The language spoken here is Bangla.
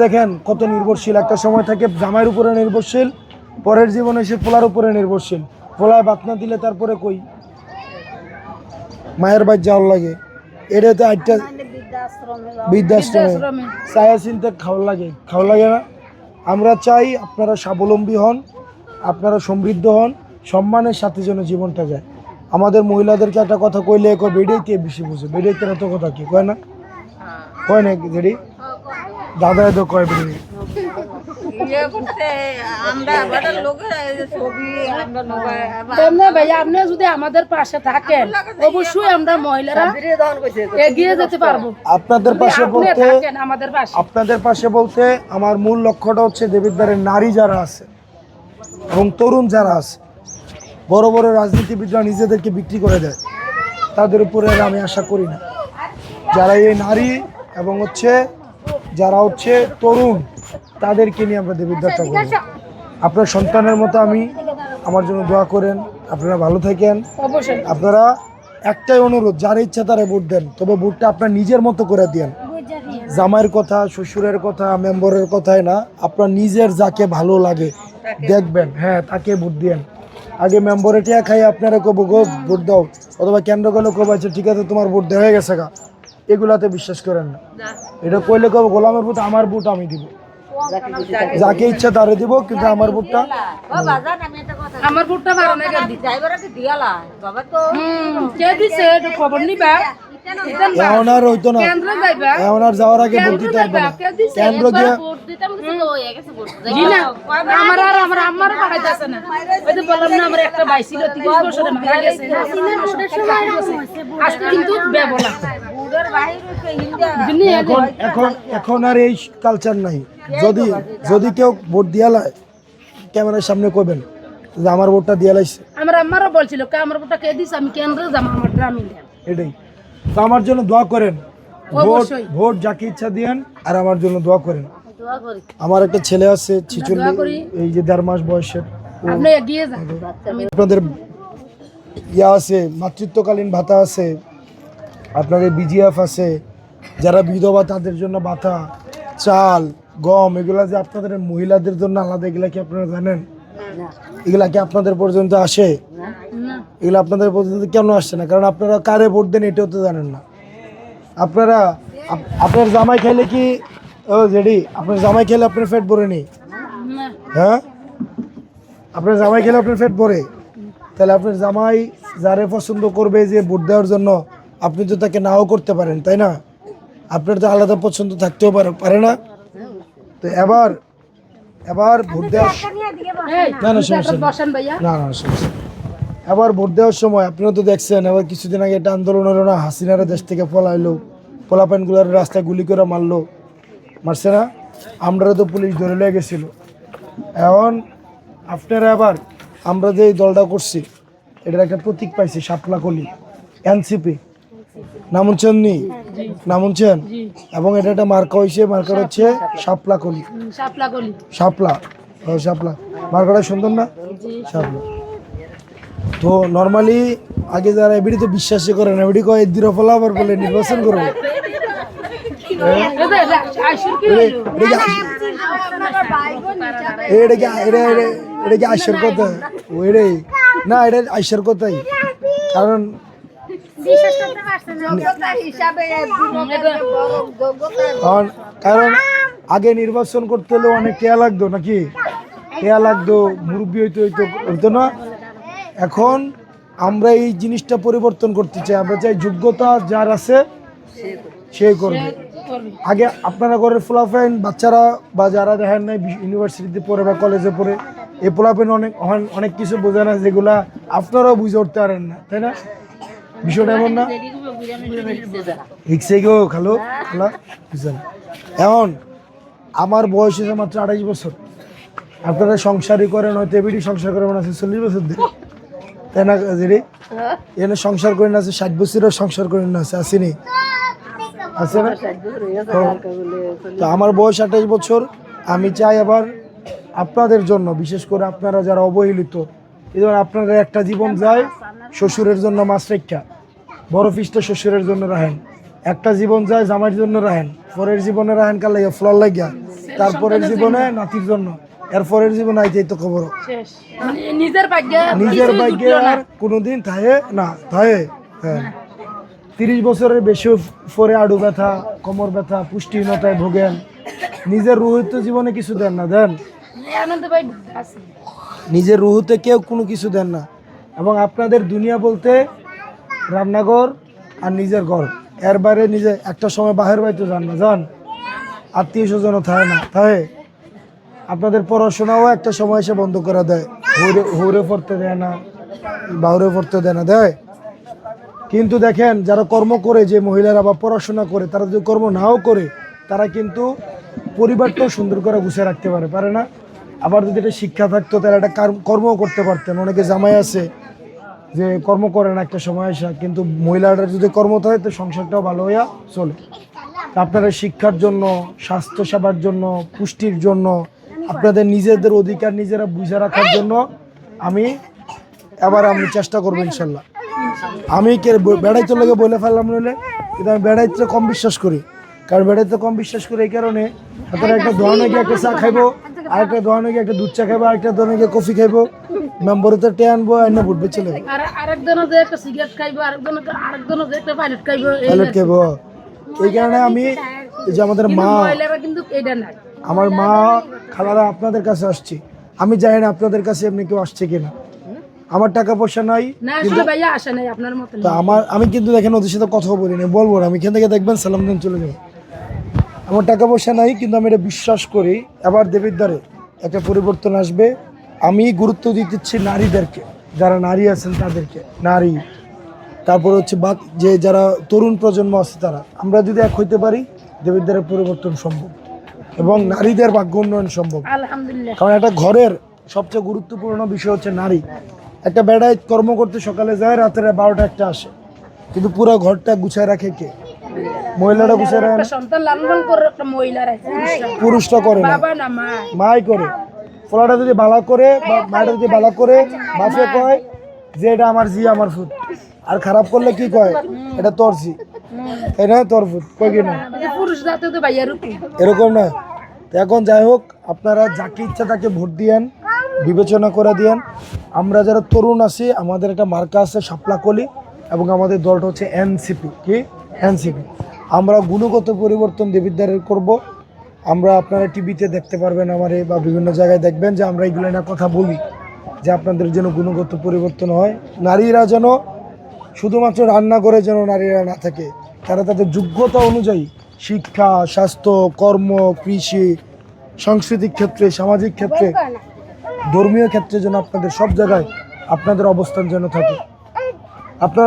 দেখেন, কত নির্ভরশীল। একটা সময় থাকে জামাইয়ের উপরে নির্ভরশীল, পরের জীবনে সে পোলার উপরে নির্ভরশীল। পোলায় বাত না দিলে তারপরে কই? মায়ের বাড়ি যাওয়ার লাগে। এটা তো একটা বৃদ্ধাশ্রমে। ছায়া চিনতে খাওয়ার লাগে। খাওয়ার লাগে না। আমরা চাই আপনারা স্বাবলম্বী হন, আপনারা সমৃদ্ধ হন, সম্মানের সাথে যেন জীবনটা যায়। আমাদের মহিলাদেরকে একটা কথা কইলে কয়, বেডেইতে বেশি বুঝে, বেডেইতে এত কথা কি? কয় না? কয় না যেডি তো কয় ইয়ে আপনি যদি আমাদের পাশে থাকেন অবশ্যই আমরা মহিলারা এগিয়ে যেতে পারব। আপনাদের পাশে বলতে আপনাদের পাশে বলতে আমার মূল লক্ষ্যটা হচ্ছে দেবিদ্বারের নারী যারা আছে এবং তরুণ যারা আছে বড় বড় রাজনীতিবিদরা নিজেদেরকে বিক্রি করে দেয়। তাদের উপরে আর আমি আশা করি না। যারা এই নারী এবং হচ্ছে যারা হচ্ছে তরুণ তাদেরকে নিয়ে আমরা দেবিদ্বারটা করি আপনার সন্তানের মতো আমি আমার জন্য দোয়া করেন। আপনারা ভালো থাকেন। আপনারা একটাই অনুরোধ যার ইচ্ছা তারা ভোট দেন তবে ভোটটা আপনার নিজের মতো করে দেন। জামাইয়ের কথা শ্বশুরের কথা মেম্বরের কথাই না আপনার নিজের যাকে ভালো লাগে দেখবেন। হ্যাঁ তাকে ভোট দিয়েন আগে মেম্বরে টিয়া খাই আপনারা কব গো ভোট দাও। অথবা কেন্দ্র গেলে কব আচ্ছা ঠিক আছে তোমার ভোট দেওয়া হয়ে গেছে গা। এগুলাতে বিশ্বাস করেন না। এটা কইলে কব গোলামের বুট আমার বুট আমি দিব। যাকে ইচ্ছা তারে দিব কিন্তু আমার ভোটটা ও বাজার আমি একটা কথা আমার বুটটা ড্রাইভারকে দিয়ালা? বাবা তো কে দিছে? খবর নিবা। এখন আর হইতো না। এখন আর যাওয়ার আগে ভোট দিতে পারবে না। কেন্দ্র গিয়ে আমার আর আমার আম্মারও পাঠাইতেছে না। ওই যে বললাম না আমার একটা ভাই ছিল তিরিশ বছরে মারা গেছে। আজকে কিন্তু বেবলা বুড়ের বাইরে হচ্ছে হিন্দা দিনে এখন এখন এখন আর এই কালচার নাই। যদি যদি কেউ ভোট দিয়া লায় ক্যামেরার সামনে কবেন যে আমার ভোটটা দিয়া লাইছে। আমার আম্মারও বলছিল আমার বুটটা কে দিছে? আমি কেন্দ্রে যাব আমার গ্রামীণ এটাই। তো আমার জন্য দোয়া করেন। ভোট ভোট যাকে ইচ্ছা দিয়েন আর আমার জন্য দোয়া করেন। আমার একটা ছেলে আছে ছিচল্লিশ এই যে দেড় মাস বয়সের। আপনাদের ইয়া আছে মাতৃত্বকালীন ভাতা আছে আপনাদের বিজিএফ আছে যারা বিধবা তাদের জন্য ভাতা চাল গম এগুলা যে আপনাদের মহিলাদের জন্য আলাদা এগুলা কি আপনারা জানেন? এগুলা কি আপনাদের পর্যন্ত আসে? এগুলো আপনাদের পর্যন্ত কেন আসছে না? কারণ আপনারা কারে ভোট দেন এটাও তো জানেন না। আপনারা আপনার জামাই খেলে কি ও জেডি আপনার জামাই খেলে আপনার পেট ভরে নেই হ্যাঁ? আপনার জামাই খেলে আপনার পেট ভরে? তাহলে আপনার জামাই যারে পছন্দ করবে যে ভোট দেওয়ার জন্য আপনি তো তাকে নাও করতে পারেন তাই না? আপনার তো আলাদা পছন্দ থাকতেও পারে পারে না? তো এবার এবার ভোট দেওয়ার না না সমস্যা না না সমস্যা। এবার ভোট দেওয়ার সময় আপনারা তো দেখছেন এবার কিছুদিন আগে একটা আন্দোলন হলো না হাসিনারা দেশ থেকে পলাইলো পোলাপাইনগুলার রাস্তায় গুলি করে মারলো। মারছে না? আমরা তো পুলিশ ধরে লেগে গেছিল। এখন আপনারা আবার আমরা যে দলটা করছি এটার একটা প্রতীক পাইছি শাপলা কলি এনসিপি। নাম শুনছেন নি? নাম শুনছেন? এবং এটা একটা মার্কা হয়েছে মার্কার হচ্ছে কলি। গলি শাপলা ও মার্কাটা সুন্দর না? শাপলা। তো নর্মালি আগে যারা এবিডি তো বিশ্বাসই করে না এবিডি কয় এদির ফলা আবার বলে নির্বাচন করবে এটা এটা কি কথা না কথাই কারণ কারণ আগে নির্বাচন করতে হলে অনেক টেয়া লাগতো নাকি টেয়া লাগতো মুরব্বী হইতে হইতো হইতো না এখন আমরা এই জিনিসটা পরিবর্তন করতে চাই। আমরা চাই যোগ্যতা যার আছে সে করবে। আগে আপনারা ঘরের ফোলাফাইন বাচ্চারা বা যারা দেখেন নাই ইউনিভার্সিটিতে পড়ে বা কলেজে পড়ে এই পোলাপেন অনেক অনেক- কিছু বোঝে না যেগুলা আপনারাও বুঝে উঠতে পারেন না তাই না? বিষয়টা এমন না? গো খালো খালা বুঝলেন এখন আমার বয়স হয়েছে মাত্র আড়াইশ বছর। আপনারা সংসারই করেন হয়তো এবিডি সংসার করেন মনে আছে চল্লিশ বছর ধরে। তাই না এনে সংসার করেন আছে, ষাট বছরও সংসার করেন না আছে, আসেনি। আছে না? তো- আমার বয়স আঠাশ বছর, আমি চাই আবার আপনাদের জন্য, বিশেষ করে আপনারা যারা অবহেলিত, এই ধরুন আপনাদের একটা জীবন যায়, শ্বশুরের জন্য মাছ রেখা বড় ফিসটা শ্বশুরের জন্য রাখেন। একটা জীবন যায়, জামাইয়ের জন্য রাহেন পরের জীবনে রাহেন কাল লাগিয়া ফ্লর লাগিয়া তারপরের জীবনে নাতির জন্য। এর পরের জীবনে আইতেই তো খবর। নিজের ভাগ্য নিজের। আর কোনোদিন থাহে না থাহে হ্যাঁ। তিরিশ বছরের বেশি পরে আড়ু ব্যথা কোমর ব্যথা পুষ্টিহীনতায় ভোগেন। নিজের রুহিত জীবনে কিছু দেন না দেন। নিজের রুহুতে কেউ কোনো কিছু দেন না। এবং আপনাদের দুনিয়া বলতে রান্নাঘর আর নিজের ঘর। এর বাইরে নিজে একটা সময় বাহির বাড়িতে যান না যান। আত্মীয় স্বজনও থাকে না থাকে আপনাদের পড়াশোনাও একটা সময় এসে বন্ধ করে দেয়। হৌরে হৌরে পড়তে দেয় না বাহুরে পড়তে দেয় না, দেয়? কিন্তু দেখেন, যারা কর্ম করে, যে মহিলারা বা পড়াশোনা করে, তারা যদি কর্ম নাও করে, তারা কিন্তু পরিবারটাও সুন্দর করে গুছিয়ে রাখতে পারে পারে না? আবার যদি এটা শিক্ষা থাকতো তারা একটা কার- কর্মও করতে পারতেন। অনেকে জামাই আছে, যে কর্ম করে না, একটা সময় আসা, কিন্তু মহিলারা যদি কর্ম থাকে, তো সংসারটাও ভালো হইয়া চলে। আপনারা শিক্ষার জন্য স্বাস্থ্য সেবার জন্য, পুষ্টির জন্য আপনাদের নিজেদের অধিকার নিজেরা বুঝে রাখার জন্য আমি এবার আমি চেষ্টা করব ইনশাল্লাহ। আমি কে বেড়াইতে লাগে বলে ফেললাম নইলে কিন্তু আমি বেড়াইতে কম বিশ্বাস করি। কারণ বেড়াইতে কম বিশ্বাস করি এই কারণে আপনারা একটা দোকানে গিয়ে একটা চা খাইবো আরেকটা দোকানে গিয়ে একটা দুধ চা খাইবো আরেকটা দোকানে গিয়ে কফি খাইবো মেম্বরে তো টে আনব এনে ভুটবে চলে আর আরেকজনও যে একটা সিগারেট খাইবো আরেকজনও আরেকজনও যে একটা পাইলট খাইবো এই খাইবো। এই কারণে আমি যে আমাদের মা কিন্তু এইটা নাই। আমার মা খালারা আপনাদের কাছে আসছি। আমি জানি না আপনাদের কাছে এমনি কেউ আসছে কিনা। আমার টাকা পয়সা নাই তো আমার আমি কিন্তু দেখেন ওদের সাথে কথা বলি না বলব না আমি এখান থেকে দেখবেন সালাম দিন চলে যাব। আমার টাকা পয়সা নাই কিন্তু আমি এটা বিশ্বাস করি এবার দেবীর দ্বারে একটা পরিবর্তন আসবে। আমি গুরুত্ব দিতেছি নারীদেরকে যারা নারী আছেন তাদেরকে নারী। তারপর হচ্ছে বাদ যে যারা তরুণ প্রজন্ম আছে তারা। আমরা যদি এক হইতে পারি দেবীর দ্বারে পরিবর্তন সম্ভব। এবং নারীদের ভাগ্য উন্নয়ন সম্ভব। আলহামদুলিল্লাহ। কারণ একটা ঘরের সবচেয়ে গুরুত্বপূর্ণ বিষয় হচ্ছে নারী। একটা বেড়ায় কর্ম করতে সকালে যায় রাতের বারোটা একটা আসে। কিন্তু পুরো ঘরটা গুছায় রাখে কে? মহিলারা গুছায় রাখে। পুরুষটা। করে না। মাই করে। ফলাটা যদি বালা করে বা মাটা যদি বালা করে বাপে কয় যে এটা আমার জি আমার ফুট আর খারাপ করলে কি কয়? এটা তোর জি তোর ফুট কয় না পুরুষ তো এরকম না এখন যাই হোক আপনারা যাকে ইচ্ছা তাকে ভোট দিয়েন বিবেচনা করে দিয়েন। আমরা যারা তরুণ আছি আমাদের একটা মার্কা আছে শাপলাকলি এবং আমাদের দলটা হচ্ছে এনসিপি। কি? এনসিপি। আমরা গুণগত পরিবর্তন দেবিদ্বারের করব। আমরা আপনারা টিভিতে দেখতে পারবেন আমারে বা বিভিন্ন জায়গায় দেখবেন যে আমরা এইগুলো না কথা বলি যে আপনাদের যেন গুণগত পরিবর্তন হয়। নারীরা যেন শুধুমাত্র রান্না করে যেন নারীরা না থাকে তারা তাদের যোগ্যতা অনুযায়ী শিক্ষা, স্বাস্থ্য, কর্ম, কৃষি, সাংস্কৃতিক ক্ষেত্রে, সামাজিক ক্ষেত্রে, ধর্মীয় ক্ষেত্রে যেন আপনাদের সব জায়গায় আপনাদের অবস্থান যেন থাকে। আপনারা